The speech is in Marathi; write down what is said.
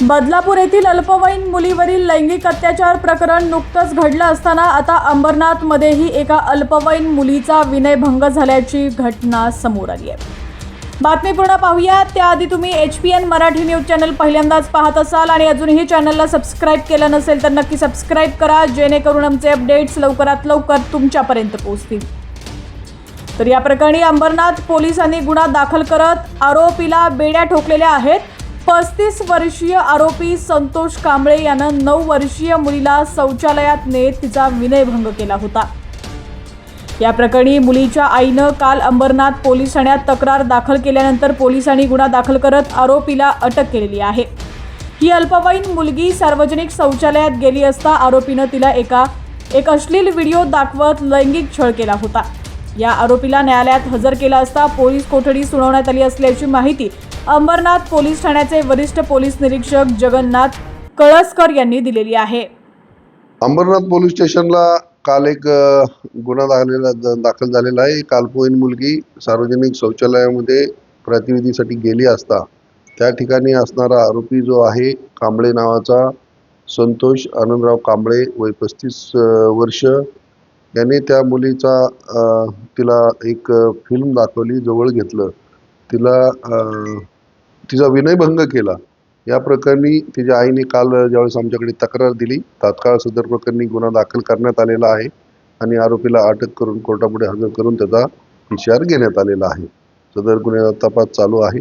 बदलापूर येथील अल्पवयीन मुलीवरील लैंगिक अत्याचार प्रकरण नुकतंच घडलं असताना आता अंबरनाथमध्येही एका अल्पवयीन मुलीचा विनयभंग झाल्याची घटना समोर आली आहे. बातमी पूर्ण पाहूया त्याआधी तुम्ही H P N Marathi news channel पहिल्यांदाच पाहत असाल आणि अजूनही चॅनलला सबस्क्राईब केलं नसेल तर नक्की सबस्क्राईब करा जेणेकरून आमचे अपडेट्स लवकरात लवकर तुमच्यापर्यंत पोहोचतील. तर या प्रकरणी अंबरनाथ पोलिसांनी गुन्हा दाखल करत आरोपीला बेड्या ठोकलेल्या आहेत. पस्तीस वर्षीय आरोपी संतोष कांबळे यानं नऊ वर्षीय मुलीला शौचालयात नेत तिचा विनयभंग केला होता. या प्रकरणी मुलीच्या आईनं काल अंबरनाथ पोलीस ठाण्यात तक्रार दाखल केल्यानंतर पोलिसांनी गुन्हा दाखल करत आरोपीला अटक केलेली आहे. ही अल्पवयीन मुलगी सार्वजनिक शौचालयात गेली असता आरोपीनं तिला एका एक अश्लील व्हिडिओ दाखवत लैंगिक छळ केला होता. या आरोपीला न्यायालयात हजर केला असता पोलीस कोठडी सुनावण्यात आली असल्याची माहिती अंबरनाथ पोलीस ठाण्याचे वरिष्ठ पोलीस निरीक्षक जगन्नाथ कळसकर यांनी दिलेली आहे. अंबरनाथ पोलीस स्टेशनला काल एक गुन्हा दाखलेला दाखल झालेला आहे. कालपोईन मुलगी सार्वजनिक शौचालयामध्ये प्रतिनिधीसाठी गेली असता त्या ठिकाणी असणारा आरोपी जो आहे कांबळे नावाचा संतोष आनंदराव कांबळे वय पस्तीस वर्ष याने त्या मुलीचा तिला एक फिल्म दाखवली जवळ घेतलं. तिला तिचा विनयभंग केला. या प्रकरणी तिच्या आईने काल ज्यावेळेस आमच्याकडे तक्रार दिली तात्काळ सदर प्रकरणी गुन्हा दाखल करण्यात आलेला आहे आणि आरोपीला अटक करून कोर्टापुढे हजर करून त्याचा विचार घेण्यात आलेला आहे. सदर गुन्ह्याचा तपास चालू आहे.